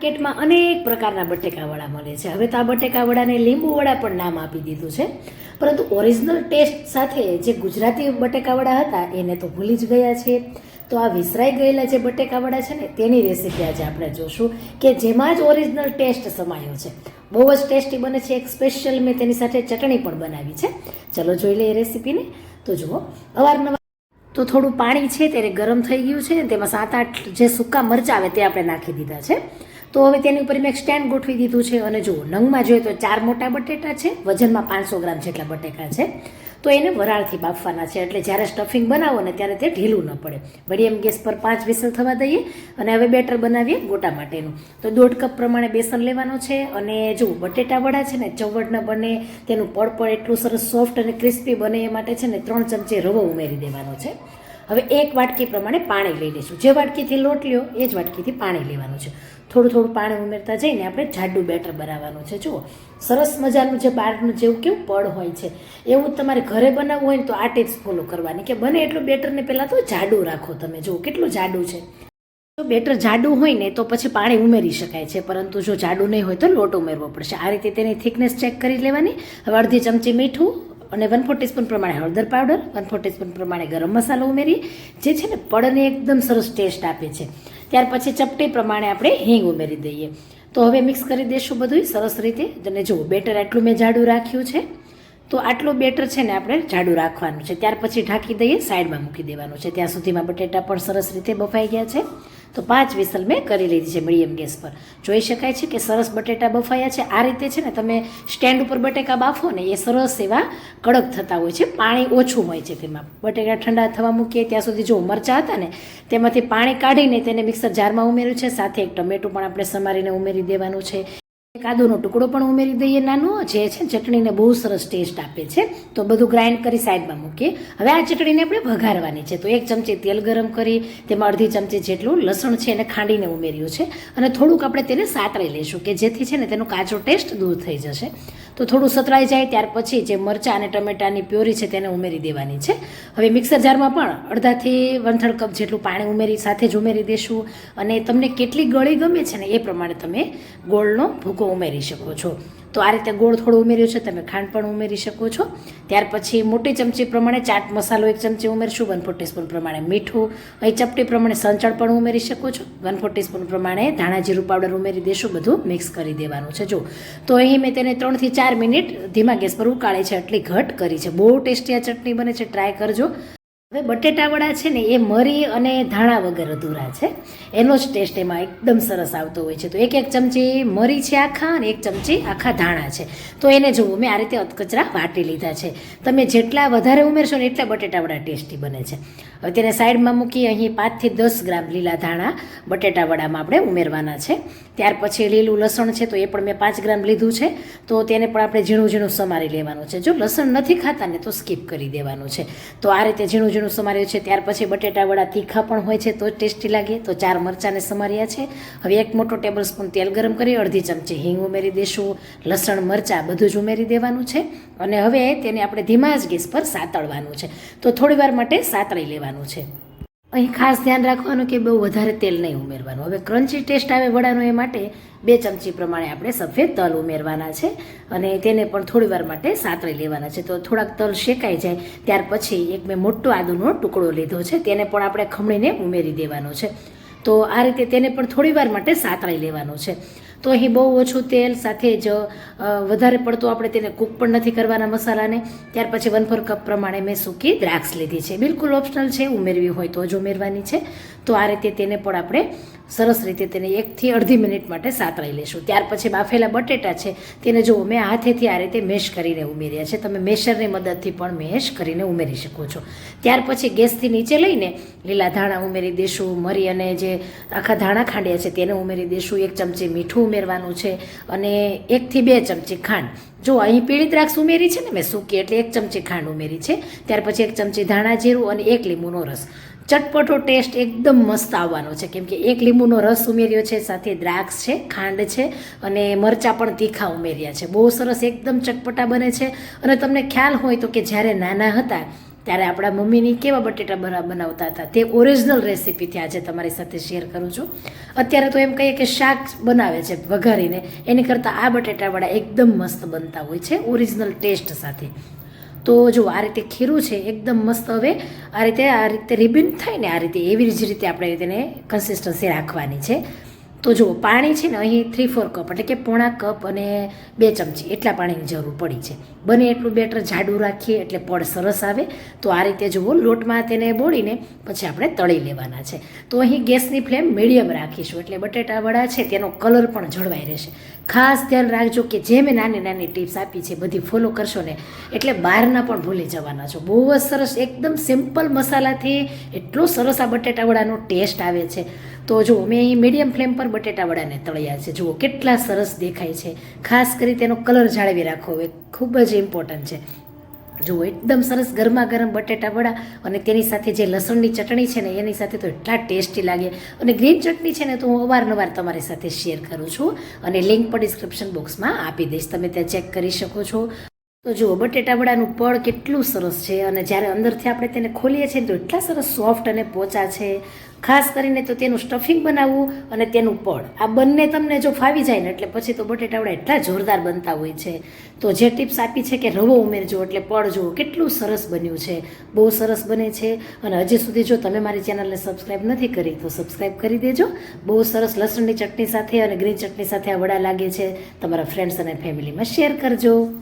માર્કેટમાં અનેક પ્રકારના બટેકાવડા મળે છે. હવે તો આ બટેકાવડાને લીંબુવડા પણ નામ આપી દીધું છે. પરંતુ ઓરિજિનલ ટેસ્ટ સાથે જે ગુજરાતી બટેકાવડા હતા, એને તો ભૂલી જ ગયા છે તો આ વિસરાઈ ગયેલા જે બટેકાવડા છે ને, તેની રેસીપી આજે આપણે જોશું કે જેમાં જ ઓરિજિનલ ટેસ્ટ સમાયો છે. બહુ જ ટેસ્ટી બને છે. એક સ્પેશિયલ મેં તેની સાથે ચટણી પણ બનાવી છે. ચલો જોઈ લઈએ રેસીપીને તો જુઓ. અવારનવાર તો થોડું પાણી છે, ત્યારે ગરમ થઈ ગયું છે તેમાં સાત આઠ જે સૂકા મરચાં આવે, તે આપણે નાખી દીધા છે. તો હવે તેની ઉપર મેં એક સ્ટેન્ડ ગોઠવી દીધું છે અને જુઓ નંગમાં જોઈએ તો ચાર મોટા બટેટા છે, વજનમાં પાંચસો ગ્રામ જેટલા બટેકા છે. તો એને વરાળથી બાફવાના છે, એટલે જ્યારે સ્ટફિંગ બનાવો ને ત્યારે તે ઢીલું ન પડે. મીડિયમ ગેસ પર પાંચ વિસલ થવા દઈએ અને હવે બેટર બનાવીએ ગોટા માટેનું. તો દોઢ કપ પ્રમાણે બેસન લેવાનો છે અને જુઓ, બટેટા વડા છે ને ચવડ ન બને, તેનું પડપડ એટલું સરસ સોફ્ટ અને ક્રિસ્પી બને એ માટે છે ને, ત્રણ ચમચી રવો ઉમેરી દેવાનો છે. હવે એક વાટકી પ્રમાણે પાણી લઈ લઈશું. જે વાટકીથી લોટ લ્યો, એ જ વાટકીથી પાણી લેવાનું છે. થોડું થોડું પાણી ઉમેરતા જઈને આપણે જાડું બેટર બનાવવાનું છે. જુઓ, સરસ મજાનું જે બહારનું જેવું કેવું પડ હોય છે. એવું તમારે ઘરે બનાવવું હોય ને તો આ ટિપ્સ ફોલો કરવાની કે બને એટલું બેટરને પહેલાં તો જાડું રાખો તમે. જુઓ, કેટલું જાડું છે. જો બેટર જાડું હોય ને તો પછી પાણી ઉમેરી શકાય છે, પરંતુ જો જાડું નહીં હોય તો લોટ ઉમેરવો પડશે. આ રીતે તેની થિકનેસ ચેક કરી લેવાની. હવે અડધી ચમચી મીઠું અને વન ફોર ટીસ્પૂન પ્રમાણે હળદર પાવડર વન ફોર ટીસ્પૂન પ્રમાણે ગરમ મસાલો ઉમેરી, જે છે ને પડને એકદમ સરસ ટેસ્ટ આપે છે. ત્યાર પછી ચપટી પ્રમાણે આપણે હિંગ ઉમેરી દઈએ. તો હવે મિક્સ કરી દઈશું બધું સરસ રીતે. અને જુઓ, બેટર આટલું મેં જાડું રાખ્યું છે. તો આટલું બેટર છે ને આપણે જાડું રાખવાનું છે. ત્યાર પછી ઢાંકી દઈએ, સાઈડમાં મૂકી દેવાનું છે. ત્યાં સુધીમાં બટેટા પણ સરસ રીતે બફાઈ ગયા છે. તો પાંચ વિસલ મેં કરી લીધી છે મીડિયમ ગેસ પર. જોઈ શકાય છે કે સરસ બટેટા બફાયા છે? આ રીતે છે ને તમે સ્ટેન્ડ ઉપર બટેકા બાફો ને એ સરસ એવા કડક થતા હોય છે. પાણી ઓછું હોય છે તેમાં. બટેકા ઠંડા થવા મૂકીએ ત્યાં સુધી જો મરચાં હતા ને તેમાંથી પાણી કાઢીને તેને મિક્સર જારમાં ઉમેર્યું છે. સાથે એક ટમેટું પણ આપણે સમારીને ઉમેરી દેવાનું છે. એક આદુનો ટુકડો પણ ઉમેરી દઈએ નાનો, જે છે ચટણીને બહુ સરસ ટેસ્ટ આપે છે. તો બધું ગ્રાઇન્ડ કરી સાઈડમાં મૂકીએ. હવે આ ચટણીને આપણે વઘારવાની છે. તો એક ચમચી તેલ ગરમ કરી, તેમાં અડધી ચમચી જેટલું લસણ છે એને ખાંડીને ઉમેર્યું છે. અને થોડુંક આપણે તેને સાતળી લઈશું, કે જેથી છે ને તેનો કાચો ટેસ્ટ દૂર થઈ જશે. તો થોડું સતરાઈ જાય ત્યાર પછી જે મરચાં અને ટમેટાની પ્યોરી છે તેને ઉમેરી દેવાની છે. હવે મિક્સર જારમાં પણ અડધાથી વંથળ કપ જેટલું પાણી ઉમેરી સાથે જ ઉમેરી દેશું અને તમને કેટલી ગળી ગમે છે ને એ પ્રમાણે તમે ગોળનો ભૂકો ઉમેરી શકો છો. તો આ રીતે ગોળ થોડું ઉમેર્યું છે, તમે ખાંડ પણ ઉમેરી શકો છો. ત્યાર પછી મોટી ચમચી પ્રમાણે ચાટ મસાલો એક ચમચી ઉમેરશું વન ફોર ટીસ્પૂન પ્રમાણે મીઠું. અહીં ચપટી પ્રમાણે સંચળ પણ ઉમેરી શકો છો. વન ફોર ટીસ્પૂન પ્રમાણે ધાણા જીરું પાવડર ઉમેરી દેશું, બધું મિક્સ કરી દેવાનું છે. જો, તો અહીં મેં તેને ત્રણથી ચાર મિનિટ ધીમા ગેસ પર ઉકાળે છે એટલી ઘટ કરી છે. બહુ ટેસ્ટી આ ચટણી બને છે ટ્રાય કરજો. હવે બટેટાવડા છે ને એ મરી અને ધાણા વગર અધૂરા છે. એનો જ ટેસ્ટ એમાં એકદમ સરસ આવતો હોય છે. તો એક એક ચમચી મરી છે આખા અને એક ચમચી આખા ધાણા છે. તો એને જુઓ મેં આ રીતે અધકચરા વાટી લીધા છે. તમે જેટલા વધારે ઉમેરશો ને એટલા બટેટાવડા ટેસ્ટી બને છે. હવે તેને સાઈડમાં મૂકી અહીં પાંચથી દસ ગ્રામ લીલા ધાણા બટેટાવડામાં આપણે ઉમેરવાના છે. ત્યાર પછી લીલું લસણ છે તો એ પણ મેં પાંચ ગ્રામ લીધું છે. તો તેને પણ આપણે ઝીણું ઝીણું સમારી લેવાનું છે. જો લસણ નથી ખાતા ને તો સ્કીપ કરી દેવાનું છે. તો આ રીતે ઝીણું ઝીણું સમાર્યું છે, ત્યાર પછી બટેટાવાળા તીખા પણ હોય છે, તો જ ટેસ્ટી લાગે. તો ચાર મરચાંને સમાર્યા છે. હવે એક મોટો ટેબલ સ્પૂન તેલ ગરમ કરી અડધી ચમચી હિંગ ઉમેરી દેશું. લસણ, મરચાં બધું જ ઉમેરી દેવાનું છે. અને હવે તેને આપણે ધીમા જ ગેસ પર સાતળવાનું છે. તો થોડી વાર માટે સાતળી લેવાનું છે. અહીં ખાસ ધ્યાન રાખવાનું કે બહુ વધારે તેલ નહીં ઉમેરવાનું. હવે ક્રન્ચી ટેસ્ટ આવે વડાનો એ માટે બે ચમચી પ્રમાણે આપણે સફેદ તલ ઉમેરવાના છે અને તેને પણ થોડી વાર માટે સાતળી લેવાના છે. તો થોડાક તલ શેકાઈ જાય, ત્યાર પછી એક મેં મોટો આદુનો ટુકડો લીધો છે, તેને પણ આપણે ખમણીને ઉમેરી દેવાનો છે. તો આ રીતે તેને પણ થોડી વાર માટે સાતળી લેવાનું છે. તો અહીં બહુ ઓછું તેલ સાથે જ વધારે પડતું આપણે તેને કૂક પણ નથી કરવાના મસાલાને. ત્યાર પછી વન ફોર કપ પ્રમાણે મેં સૂકી દ્રાક્ષ લીધી છે. બિલકુલ ઓપ્શનલ છે, ઉમેરવી હોય તો જ ઉમેરવાની છે. તો આ રીતે તેને પણ આપણે સરસ રીતે તેને એકથી અડધી મિનિટ માટે સાતળી લેશું. ત્યાર પછી બાફેલા બટેટા છે, તેને જુઓ, મેં હાથેથી આ રીતે મેશ કરીને ઉમેર્યા છે. તમે મેશરની મદદથી પણ મેશ કરીને ઉમેરી શકો છો. ત્યાર પછી ગેસથી નીચે લઈને લીલા ધાણા ઉમેરી દેશું, મરી અને જે આખા ધાણા ખાંડ્યા છે તેને ઉમેરી દેશું. એક ચમચી મીઠું ઉમેરવાનું છે અને એકથી બે ચમચી ખાંડ. જો અહીં પીળી દ્રાક્ષ ઉમેરી છે ને મેં સૂકી, એટલે એક ચમચી ખાંડ ઉમેરી છે. ત્યાર પછી એક ચમચી ધાણા જીરું અને એક લીંબુનો રસ. ચટપટો ટેસ્ટ એકદમ મસ્ત આવવાનો છે. કેમ કે એક લીંબુનો રસ ઉમેર્યો છે, સાથે દ્રાક્ષ છે, ખાંડ છે અને મરચાં પણ તીખા ઉમેર્યા છે. બહુ સરસ એકદમ ચટપટા બને છે. અને તમને ખ્યાલ હોય તો કે જ્યારે નાના હતા ત્યારે આપણા મમ્મીની કેવા બટેટા બનાવતા હતા તે ઓરિજિનલ રેસીપીથી આજે તમારી સાથે શેર કરું છું. અત્યારે તો એમ કહીએ કે શાક બનાવે છે વઘારીને, એની કરતાં આ બટેટાવાળા એકદમ મસ્ત બનતા હોય છે, ઓરિજિનલ ટેસ્ટ સાથે. તો જો આ રીતે ખીરું છે, એકદમ મસ્ત હવે આ રીતે આ રીતે રિબિન થાય ને આ રીતે, એવી જ રીતે આપણે તેને કન્સિસ્ટન્સી રાખવાની છે. તો જુઓ પાણી છે ને અહીં થ્રી ફોર કપ એટલે કે પોણા કપ અને બે ચમચી એટલા પાણીની જરૂર પડી છે. બને એટલું બેટર જાડું રાખીએ એટલે પડ સરસ આવે. તો આ રીતે જુઓ, લોટમાં તેને બોળીને પછી આપણે તળી લેવાના છે. તો અહીં ગેસની ફ્લેમ મીડિયમ રાખીશું એટલે બટેટાવડા છે તેનો કલર પણ જળવાઈ રહેશે. ખાસ ધ્યાન રાખજો કે જે મેં નાની નાની ટિપ્સ આપી છે, બધી ફોલો કરશો ને, એટલે બહારના પણ ભૂલી જવાના છો. બહુ જ સરસ, એકદમ સિમ્પલ મસાલાથી એટલો સરસ આ બટેટાવડાનો ટેસ્ટ આવે છે. તો જો મેં અહીં મીડિયમ ફ્લેમ પર બટેટાવડાને તળ્યા છે. જુઓ, કેટલા સરસ દેખાય છે. ખાસ કરી તેનો કલર જાળવી રાખવો એ ખૂબ જ ઇમ્પોર્ટન્ટ છે. જુઓ એકદમ સરસ ગરમા ગરમ બટેટા વડા અને તેની સાથે જે લસણની ચટણી છે ને, એની સાથે તો એટલા ટેસ્ટી લાગે. અને ગ્રીન ચટણી છે ને, તો હું અવારનવાર તમારી સાથે શેર કરું છું અને લિંક પણ ડિસ્ક્રિપ્શન બોક્સમાં આપી દઈશ. તમે ત્યાં ચેક કરી શકો છો. તો જુઓ, બટેટા વડાનું પડ કેટલું સરસ છે અને જ્યારે અંદરથી આપણે તેને ખોલીએ છીએ તો એટલા સરસ સોફ્ટ અને પોચા છે. ખાસ કરીને તો તેનું સ્ટફિંગ બનાવવું અને તેનું પડ આ બંને તમને જો ફાવી જાય ને એટલે પછી તો બટેટાવડા એટલા જોરદાર બનતા હોય છે. તો જે ટિપ્સ આપી છે કે રવો ઉમેરજો એટલે પડ જુઓ, કેટલું સરસ બન્યું છે. બહુ સરસ બને છે અને હજી સુધી જો તમે મારી ચેનલને સબસ્ક્રાઈબ નથી કરી તો સબસ્ક્રાઈબ કરી દેજો. બહુ સરસ લસણની ચટણી સાથે અને ગ્રીન ચટણી સાથે આ વડા લાગે છે. તમારા ફ્રેન્ડ્સ અને ફેમિલીમાં શેર કરજો.